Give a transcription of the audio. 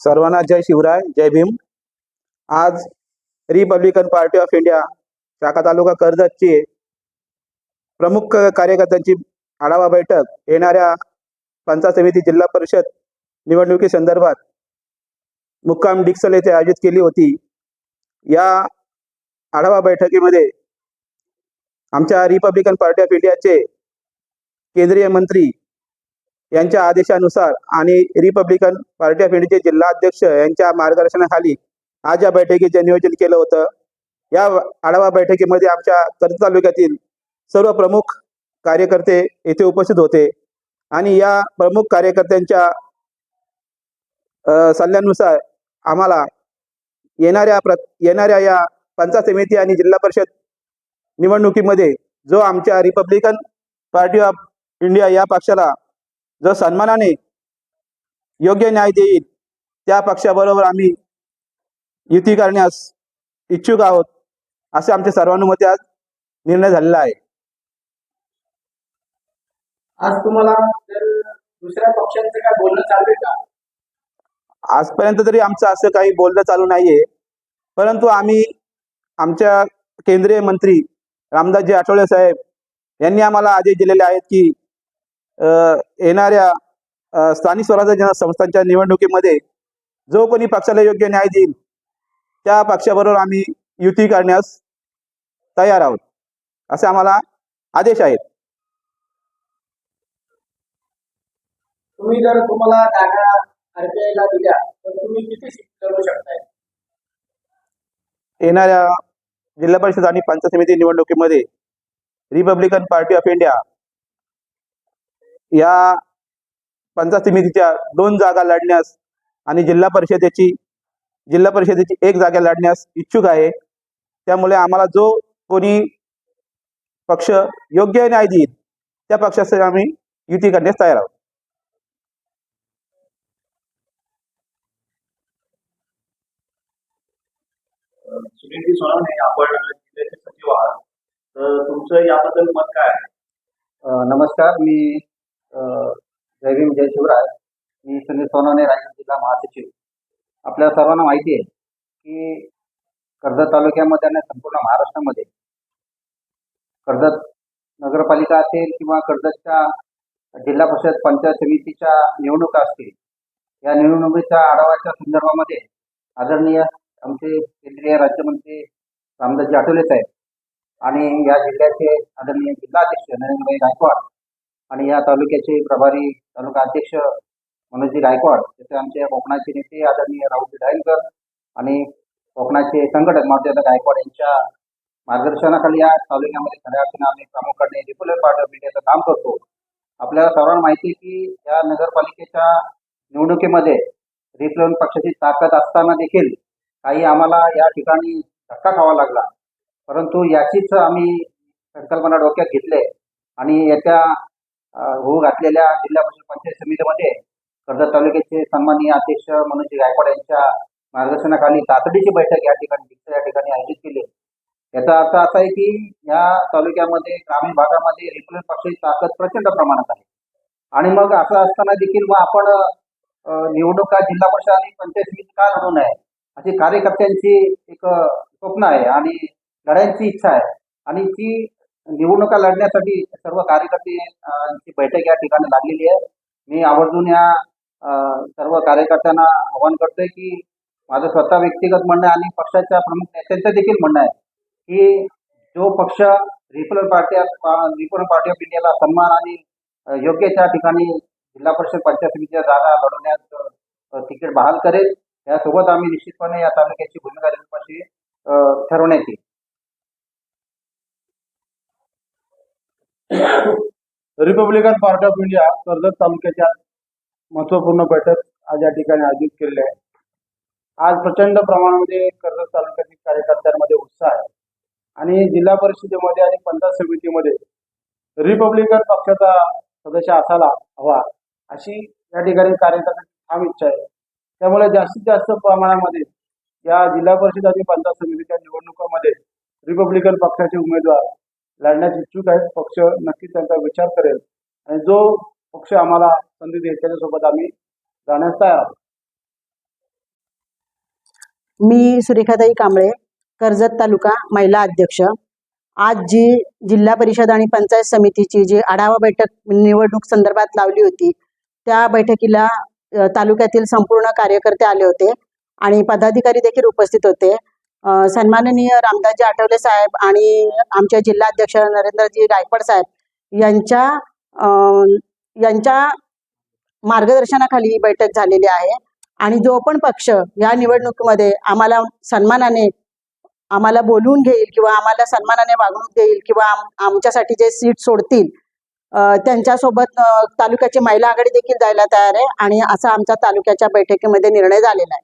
सर्वांना जय शिवराय जय भीम. आज Republican party of India शाखा तालुका कर्जतची प्रमुख कार्यकर्त्यांची आढावा बैठक येणाऱ्या पंचायत समिती जिल्हा परिषद निवडणुकी संदर्भात मुक्काम डिक्सल येथे आयोजित केली होती. या आढावा बैठकीमध्ये आमच्या रिपब्लिकन पार्टी ऑफ इंडियाचे केंद्रीय मंत्री यांच्या आदेशानुसार आणि रिपब्लिकन पार्टी ऑफ इंडियाचे जिल्हा अध्यक्ष यांच्या मार्गदर्शनाखाली आज या बैठकीचे नियोजन केलं होतं. या आढावा बैठकीमध्ये आमच्या कर्ज तालुक्यातील सर्व प्रमुख कार्यकर्ते येथे उपस्थित होते आणि या प्रमुख कार्यकर्त्यांच्या सल्ल्यानुसार आम्हाला येणाऱ्या प्र येणाऱ्या या पंचायत समिती आणि जिल्हा परिषद निवडणुकीमध्ये जो आमच्या रिपब्लिकन पार्टी ऑफ इंडिया या पक्षाला जो सन्मानाने योग्य न्याय देईल त्या पक्षाबरोबर आम्ही युती करण्यास इच्छुक आहोत असे आमच्या सर्वानुमते आज निर्णय झालेला आहे. आज तुम्हाला दुसऱ्या पक्षांचं काय बोलणं चालू आहे का? आजपर्यंत तरी आमचं असं काही बोलणं चालू नाहीये. परंतु आम्ही आमच्या केंद्रीय मंत्री रामदासजी आठवले साहेब यांनी आम्हाला आदेश दिलेले आहेत की येणाऱ्या स्थानिक स्वराज्य जन- संस्थांच्या निवडणुकीमध्ये जो कोणी पक्षाला योग्य न्याय देईल त्या पक्षाबरोबर आम्ही युती करण्यास तयार आहोत असे आम्हाला आदेश आहेत. तुम्ही जर तुम्हाला जागा दिल्या तर तुम्ही किती सीट शकताय? येणाऱ्या जिल्हा परिषद आणि पंचायत समिती निवडणुकीमध्ये रिपब्लिकन पार्टी ऑफ इंडिया या पंचायत समितीच्या दोन जागा लढण्यास आणि जिल्हा परिषदेची जिल्हा परिषदेची एक जागा लढण्यास इच्छुक आहे. त्यामुळे आम्हाला जो कोणी पक्ष योग्य न्याय देईल त्या पक्षाशी आम्ही युती करण्यास तयार आहोत. सुनील सोनवणे आपण जिल्ह्याचे सचिव आहात. तर तुमचं याबद्दल मत काय आहे? नमस्कार. मी अ, जयभीम जय शिवराय. मी सुनील सोनवणे रायगड जिल्हा महासचिव. आपल्या सर्वांना माहिती आहे की कर्जत तालुक्यामध्ये आणि संपूर्ण महाराष्ट्रामध्ये कर्जत नगरपालिका असेल किंवा कर्जतच्या जिल्हा परिषद पंचायत समितीच्या निवडणुका असतील या निवडणुकीच्या आढावाच्या संदर्भामध्ये आदरणीय आमचे केंद्रीय राज्यमंत्री रामदासजी आठवले साहेब आणि या जिल्ह्याचे आदरणीय जिल्हाध्यक्ष नरेंद्रभाई गायकवाड आणि या तालुक्याचे प्रभारी तालुका अध्यक्ष मनोजी गायकवाड तसे आमचे कोकणाचे नेते आदरणीय राहुल डायलकर आणि कोकणाचे संघटक मावळ्यादा गायकवाड यांच्या मार्गदर्शनाखाली या तालुक्यामध्ये खऱ्या अर्थाने आम्ही प्रामुख्याने रिपब्लिक पार्ट ऑफ इंडियाचं काम करतो. आपल्याला सर्वांना माहिती आहे की या नगरपालिकेच्या निवडणुकीमध्ये रिपब्लिकन पक्षाची ताकद असताना देखील काही आम्हाला या ठिकाणी धक्का खावा लागला. परंतु याचीच आम्ही संकल्पना डोक्यात घेतले आणि येत्या होऊ घातलेल्या जिल्हा परिषद पंचायत समितीमध्ये कर्जत तालुक्याचे सन्माननीय अध्यक्ष मनोजी गायकवाड यांच्या मार्गदर्शनाखाली तातडीची बैठक या ठिकाणी या ठिकाणी आयोजित केली. याचा अर्थ असा आहे की या तालुक्यामध्ये ग्रामीण भागामध्ये रिपब्लिक पक्षाची ताकद प्रचंड प्रमाणात आहे. आणि मग असं असताना देखील मग आपण निवडणुका जिल्हा परिषद आणि पंचायत समिती का लढू नये अशी कार्यकर्त्यांची एक स्वप्न आहे आणि लढायची इच्छा आहे. आणि ती निवडणुका लढण्यासाठी सर्व कार्यकर्ते ची बैठक या ठिकाणी लागलेली आहे. मी आवर्जून या सर्व कार्यकर्त्यांना आवाहन करतोय की माझं स्वतः व्यक्तिगत म्हणणं आहे आणि पक्षाच्या प्रमुख नेत्यांचं देखील म्हणणं आहे की जो पक्ष Republican party Republican party of इंडियाला सन्मान आणि योग्य त्या ठिकाणी जिल्हा परिषद पंचायत समितीच्या जागा लढवण्यात तिकीट बहाल करेल. यासोबत आम्ही निश्चितपणे या तालुक्याची भूमिका ठरवण्यात येईल. Republican party of India Karjat तालुक्याच्या महत्त्वपूर्ण बैठक आज या ठिकाणी आयोजित केलेली आहे. आज प्रचंड प्रमाणामध्ये कर्जत तालुक्यातील कार्यकर्त्यांमध्ये उत्साह आहे. आणि जिल्हा परिषदेमध्ये आणि पंचायत समितीमध्ये रिपब्लिकन पक्षाचा सदस्य असायला हवा अशी या ठिकाणी कार्यकर्त्यांची ठाम इच्छा आहे. त्यामुळे जास्तीत जास्त प्रमाणामध्ये या जिल्हा परिषद आणि पंचायत समितीच्या निवडणुकामध्ये रिपब्लिकन पक्षाचे उमेदवार लढण्यास इच्छुक आहेत पक्ष नक्की त्यांचा विचार करेल. आणि जो पक्ष आम्हाला संधी देईल त्याच्यासोबत आम्ही जाण्यास तयार आहोत. मी सुरेखाताई कांबळे कर्जत तालुका महिला अध्यक्ष. आज जी जिल्हा परिषद आणि पंचायत समितीची जी आढावा बैठक निवडणूक संदर्भात लावली होती त्या बैठकीला तालुक्यातील संपूर्ण कार्यकर्ते आले होते आणि पदाधिकारी देखील उपस्थित होते. सन्माननीय रामदासजी आठवले साहेब आणि आमचे जिल्हाध्यक्ष नरेंद्रजी गायकवाड साहेब यांच्या अ, यांच्या मार्गदर्शनाखाली ही बैठक झालेली आहे. आणि जो पण पक्ष या निवडणुकीमध्ये आम्हाला सन्मानाने आम्हाला बोलवून घेईल किंवा आम्हाला सन्मानाने वागणूक देईल किंवा आमच्यासाठी जे सीट सोडतील त्यांच्यासोबत तालुक्याची महिला आघाडी देखील जायला तयार आहे आणि असा आमच्या तालुक्याच्या बैठकीमध्ये निर्णय झालेला आहे.